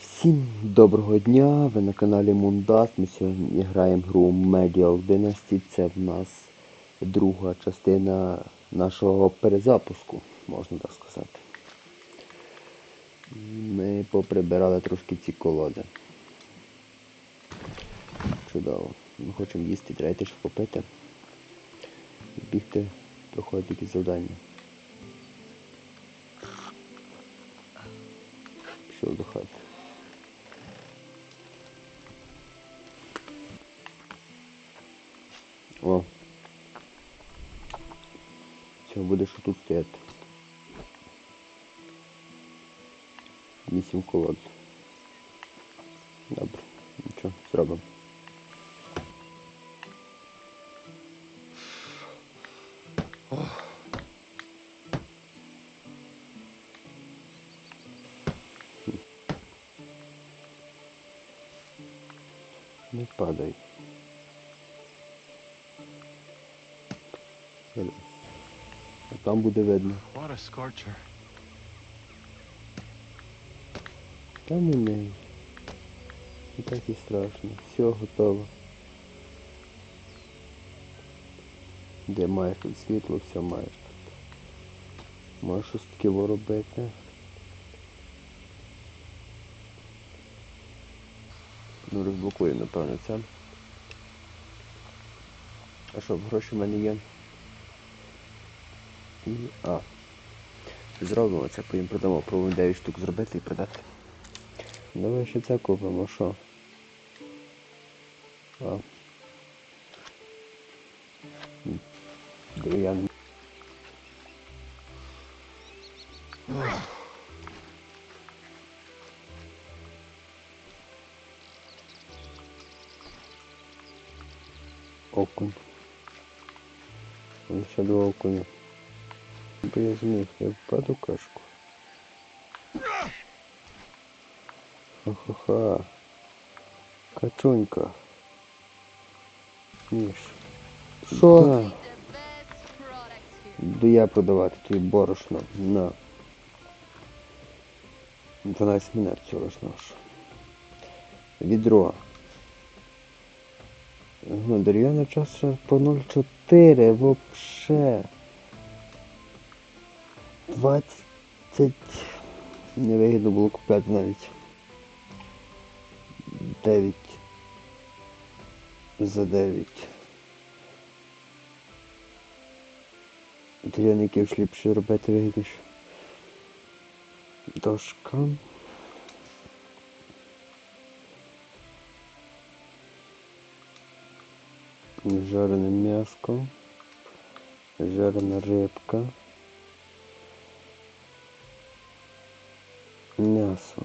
Всім доброго дня! Ви на каналі Мундас. Ми сьогодні граємо гру Medial Dynasty. Це в нас друга частина нашого перезапуску, можна так сказати. Ми поприбирали трошки ці колоди. Чудово. Ми хочемо їсти, треба щоб попити. Бігти, проходити якісь завдання. Зробимо. Не падай. А там буде видно. What a scorcher. Там і не. Не так і страшно. Все готово. Де маєш тут світло, все маєш тут. Можеш щось таке робити. Ну розблокую, напевно, це. А що, гроші в мене є? І... А. Зробимо це, потім продамо. Пробуємо 9 штук зробити і продати. Давай ще це купимо, що? А. М. Дерев'яний. Окунь. Ось Ще два окуня. Бо я зміг, я впаду в кашку. Ха-ха-ха. Качунька. Ніж. Що? Буду я продавати тобі борошно. На. 12 минут цього ж наш. Відро. Ну, дерев'яна чаша по 0,4 вообще. 20. Невигідно було купляти навіть. 9. За 9. Дерев'яний ківш ліпше робити вигідніше. Дошка. Жарене м'яско. Жарена рибка. М'ясо.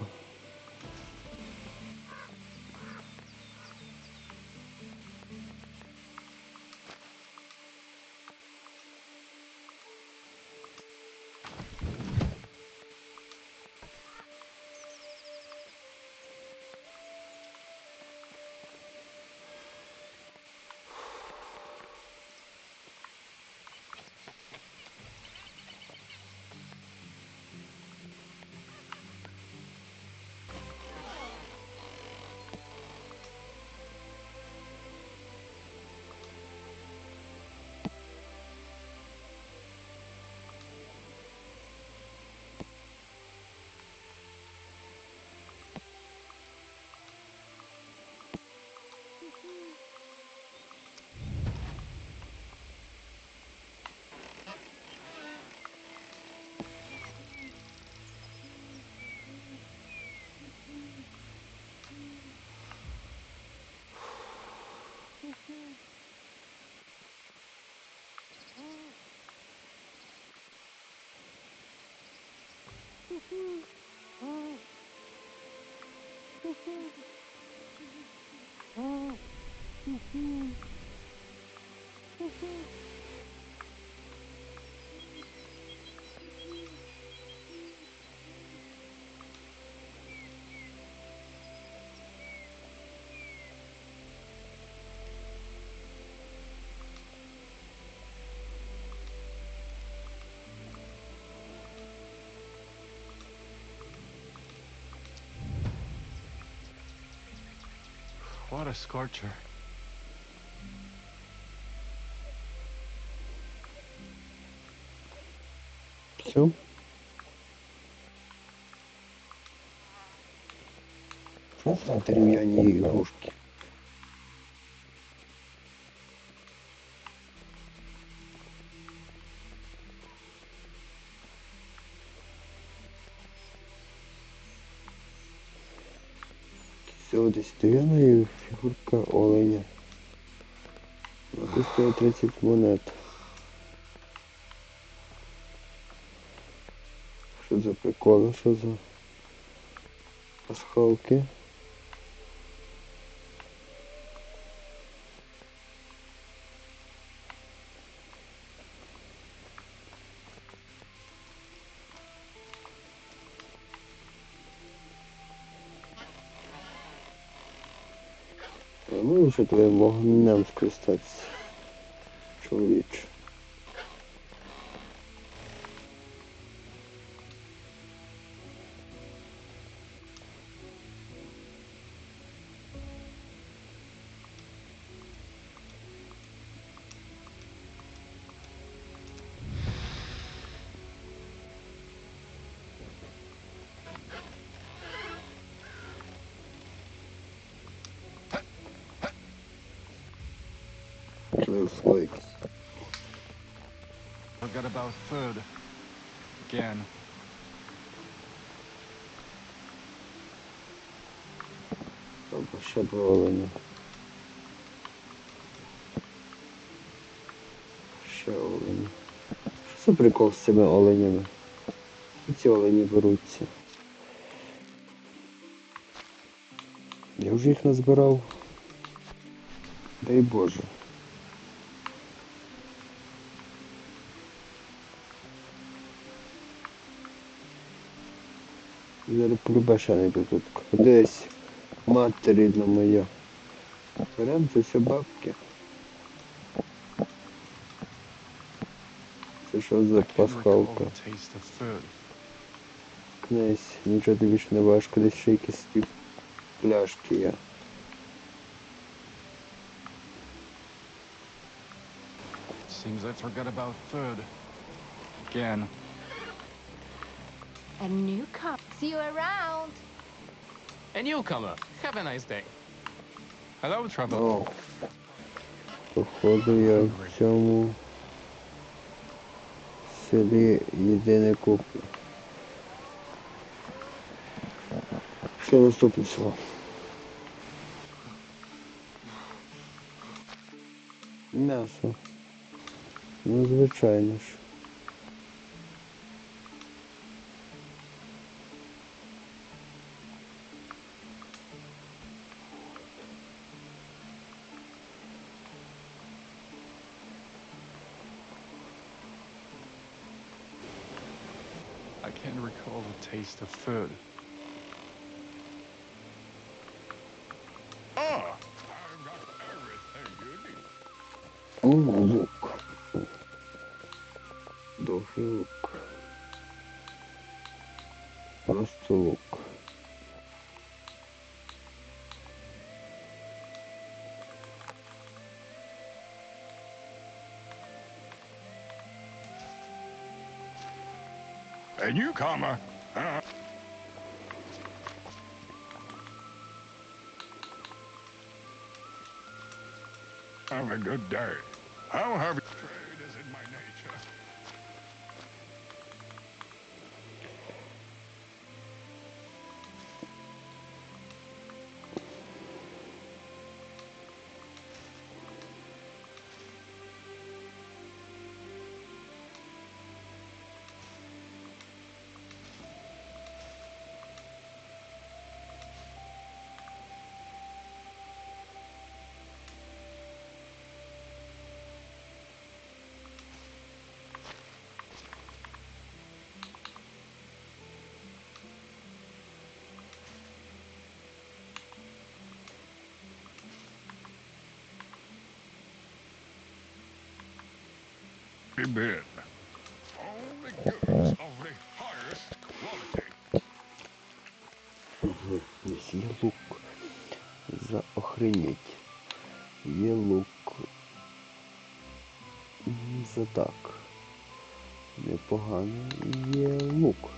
Mm-hmm. What a scorcher. Все. Що за дерев'яні ігрушки? Всього дерев'яна фігурка оленя. Коштує 30 монет. Що за приколи, що за пасхалки? Твоїм вогнем скористатися. Чоловіче. Like Forgot about food. Again. Або ще про оленя. Ще олені. Що за прикол з цими оленями? І ці олені беруться. Я вже їх назбирав. Дай Боже. Зараз ще не тут. Десь мати рідна моя. Берем це все бабки. Це що за пасхалка? Князь, нічого тобі ж не важко, десь ще якісь ті пляшки є. Seems I forgot about food. Again. A newcomer. See you around. A newcomer. Have a nice day. Hello, Trouble. О, походу я в цьому селі єдине куплю. Що наступне село? М'ясо. Ну, звичайно ж. Can't recall the taste of food. Ah, I've got everything you need. О, лук. Newcomer. Have a good day. How have you? Bid. Only goods of the highest quality. Є лук. за охренеть. Є лук. М, За так. Непогано. Є лук.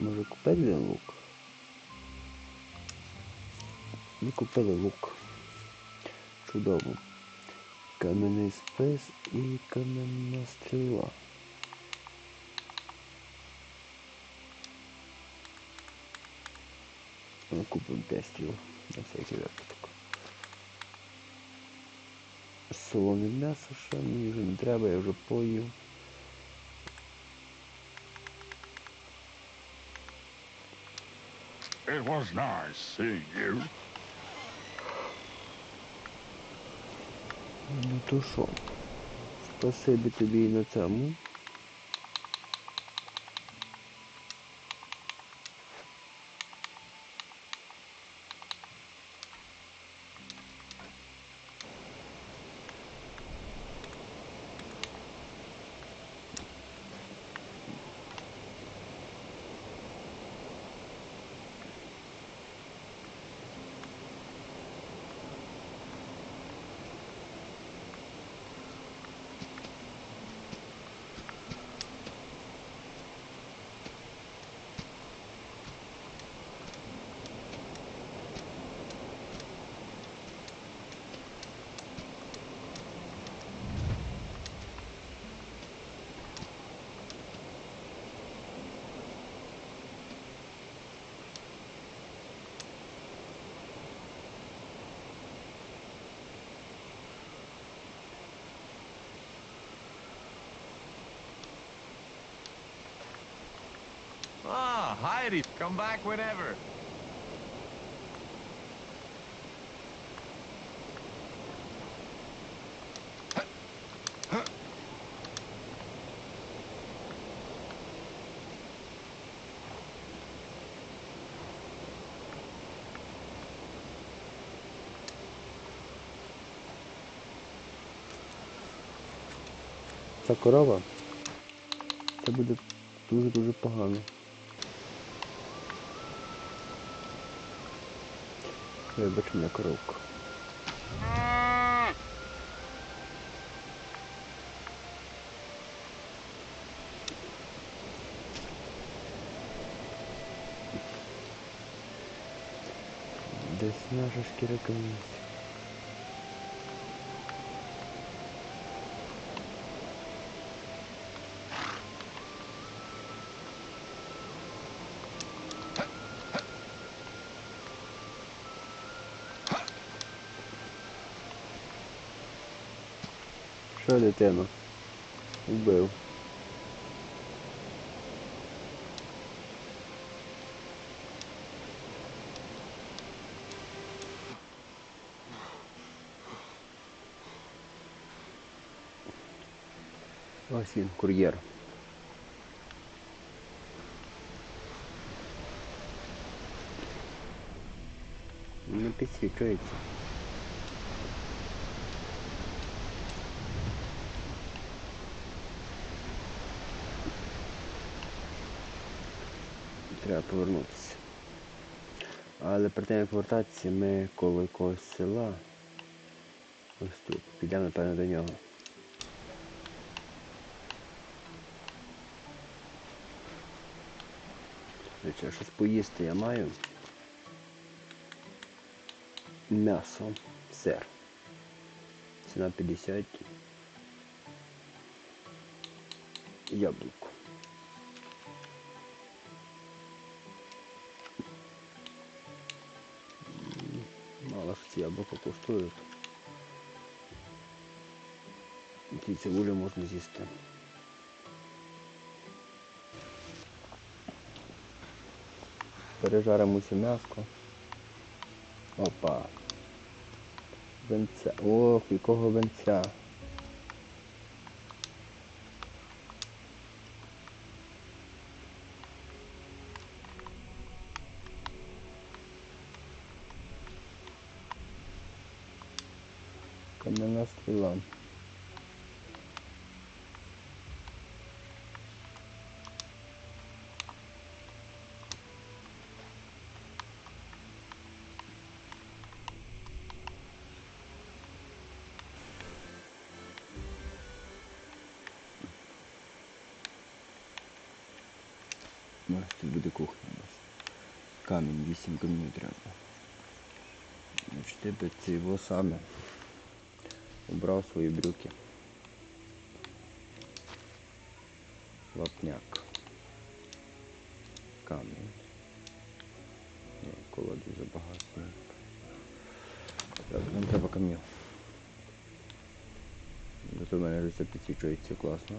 Може купити лук? Ми купили лук. Чудово. Кам'яний спис і кам'яна стріла. Ну, Купимо 5 стріл на всякий випадок. Солоне м'ясо ще мені вже не треба, я вже поїв. It was nice seeing you. Ну то що? Спасибі тобі і на цьому. Heidi, come back whenever. Ця корова. Це буде дуже-дуже погано. Вибач мене коровка. Десь наша шкіра камінь. Що дитину? Вбив. Ось він, кур'єр. Не підсвічується. Треба повернутися. Але перед тим як повертатися, ми коло якогось села. Ось тут. Підемо, напевно, до нього. Речі, щось поїсти я маю. М'ясо, сир. Ціна 50. Яблуко. Яблука коштують. Ці цибулю можна з'їсти. Пережаримося м'яско. Опа. Венця. Ох, якого венця. Каменная стрела. У нас тут буде кухня у нас. Камінь, 8 камінь треба. Чти би це. Убрав свої брюки. Лапняк. Камінь. Колоді забагато. Так, нам треба камінь. Зато в мене вже підсвічується класно.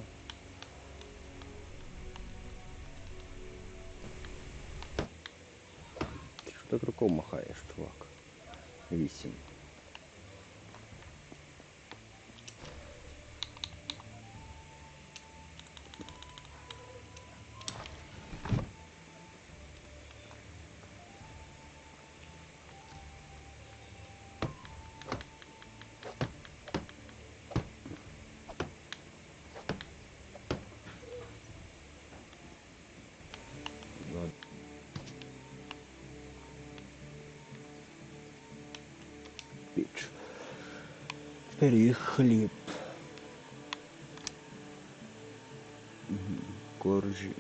Ти що так рукою махаєш, чувак? Вісім. Пиріг, хліб. Коржі.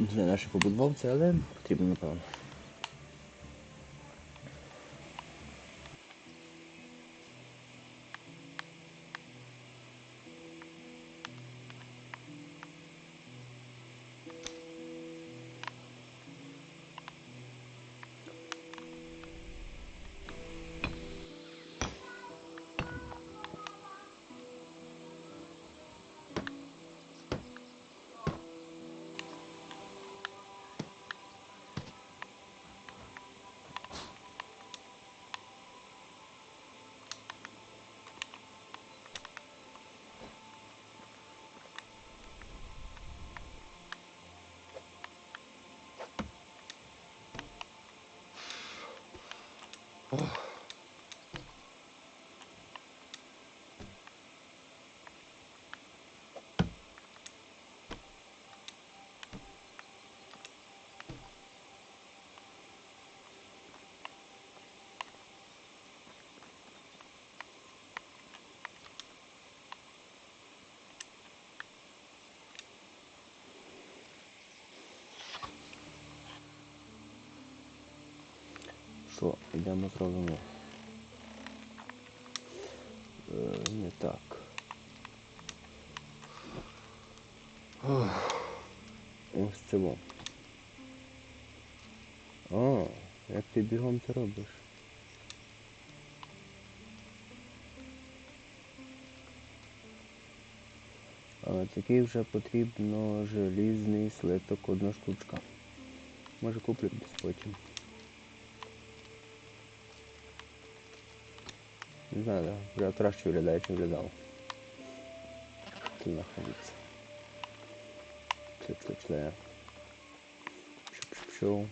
Не знаю, наші побудував але потрібно, напевно. Oh. Що, йдемо зробимо? Е, не так. Ось це во. А, як ти бігом це робиш? А такий вже потрібно желізний слиток одна штучка. Може куплю десь потім. Не знаю, да. вже краще виглядає, чи виглядав. Тут знаходиться. Чле-чле-чле. Пшоу.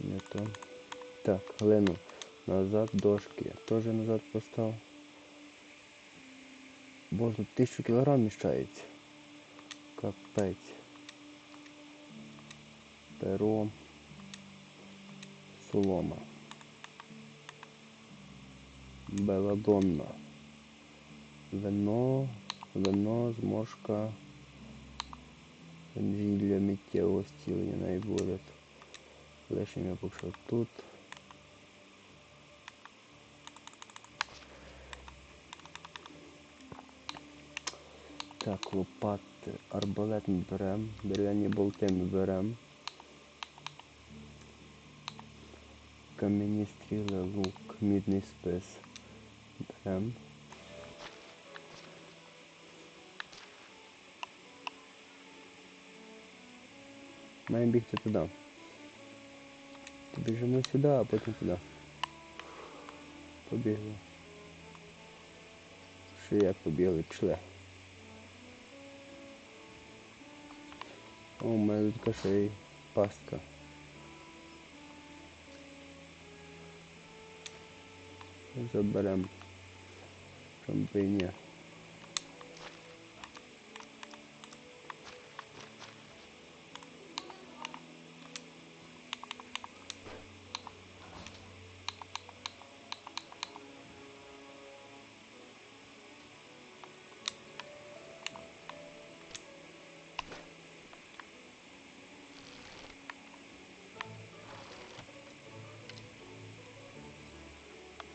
Не. Так, глину. Назад дошки. Теж назад постав. Боже, тут тисячу кілограм міщається. Капець. Перо. Солома. Беладонна. Вино, вино, зморшка. Зілля миттєвого стілення буде. Лишення поки що тут. Так, лопати, арбалет ми беремо, дерев'яні болти ми беремо. Кам'яні стріли, лук, мідний спис. Берем. Маємо бігти туди. Біжимо сюди, а потім туди. Побігли. Ще як побігли, пішли. О, у мене тут ще й пастка. Заберемо. Чому би і ні.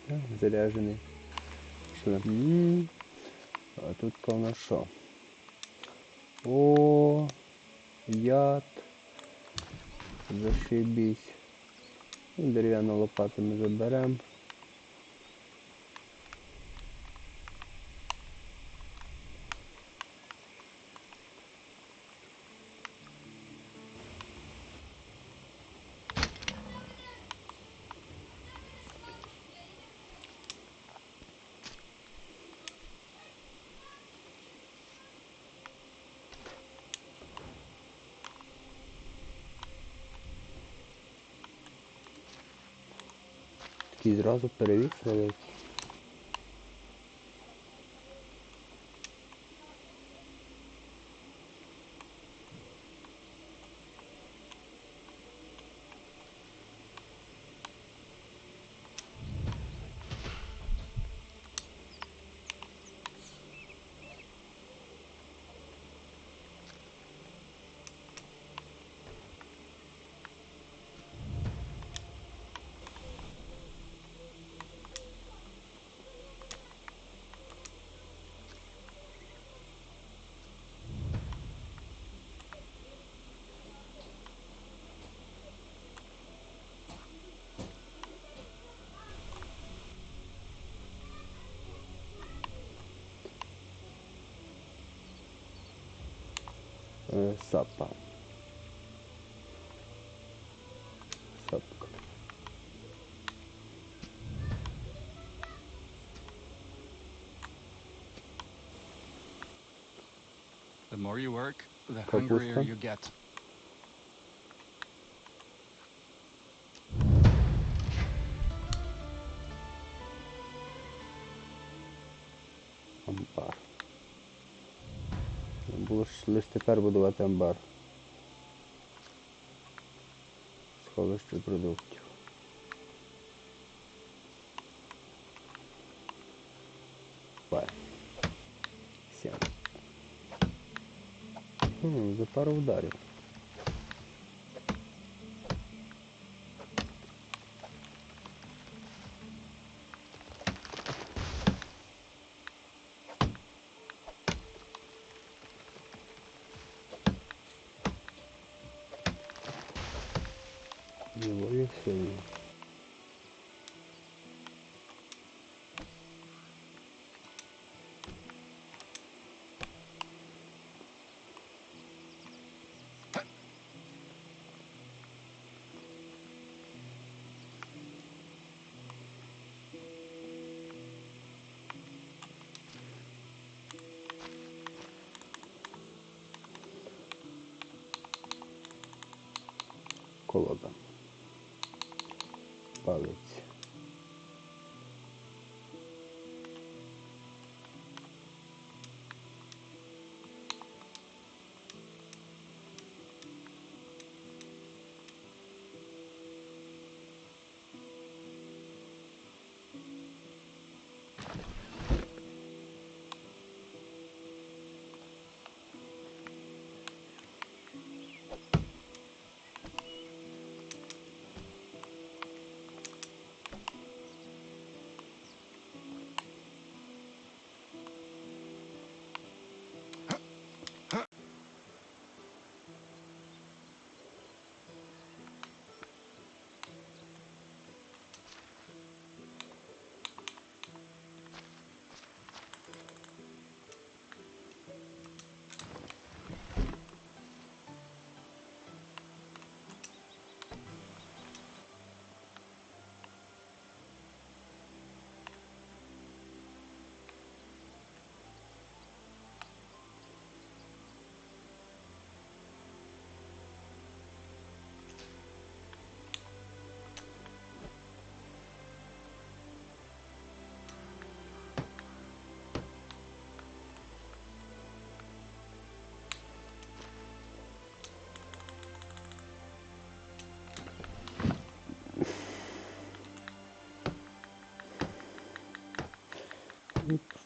Так, Заряджений. М, А тут нас що? О, яд. Зашибісь. Ну, Дерев'яну лопату ми заберемо. Такий зразу перевів великий. Е, Сапа. Сапка. The more you work, the Kapusta. hungrier you get. Тепер будувати амбар. Сховище продуктів. Все. За пару ударів. его решение. колода. ставиться.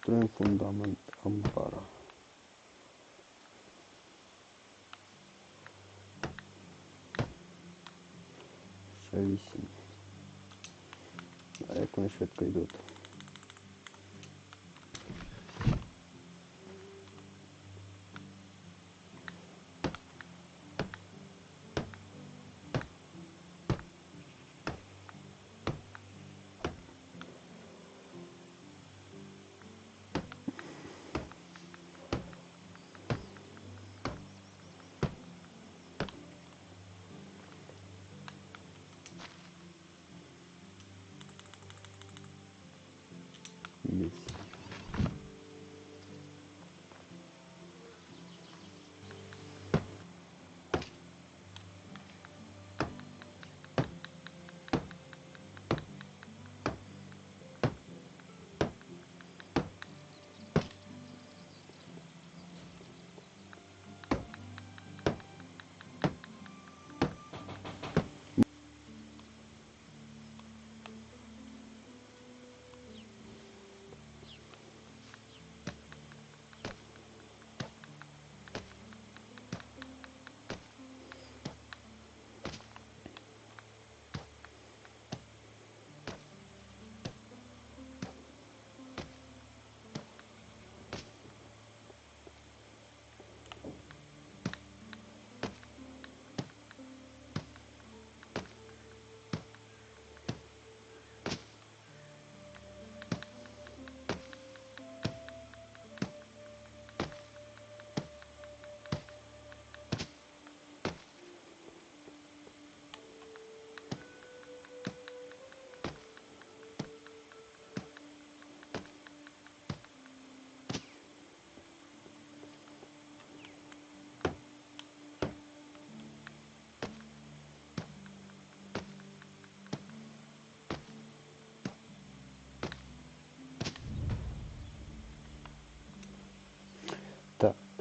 Строїмо фундамент амбара. Ще вісім. А як вони швидко йдуть? Вісім.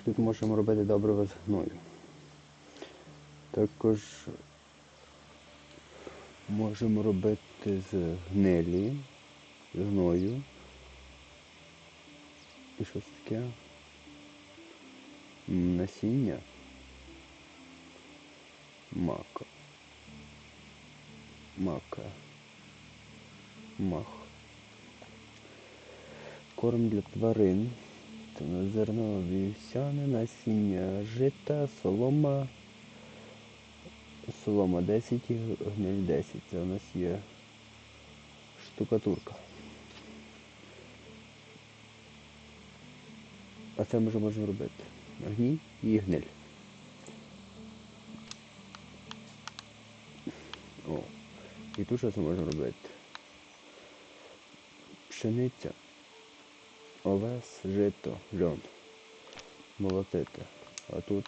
Тут можемо робити добриво з гною. Також можемо робити з гнилі, з гною. І щось таке. Насіння. Мака. Мака. Мах. Корм для тварин. Зерно вівсяне, насіння жита, солома. Солома 10 і гниль 10. Це у нас є штукатурка. А це ми вже можемо робити. Гній і гниль. О. І тут що це можна робити? Пшениця овес, жито, льон. Молотити. А тут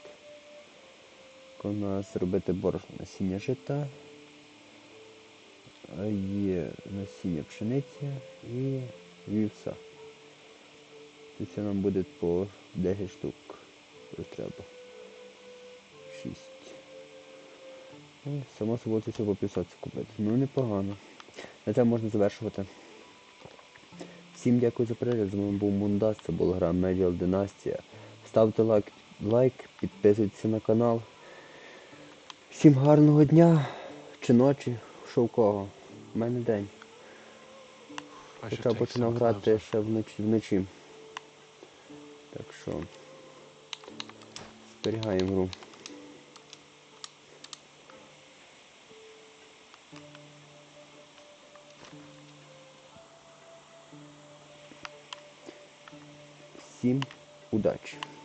у нас робити борошно насіння жита, є насіння пшениці і вівса. Це нам буде по 10 штук. Треба. 6. Ну, само собою це по 500 купити. Ну непогано. На це можна завершувати. Всім дякую за перегляд. З вами був Мундас, це була гра Medieval Династія. Ставте лайк, лайк, підписуйтесь на канал. Всім гарного дня чи ночі, що у кого. У мене день. Хоча починав грати ще вночі вночі. Так що зберігаємо гру. Всім удачі!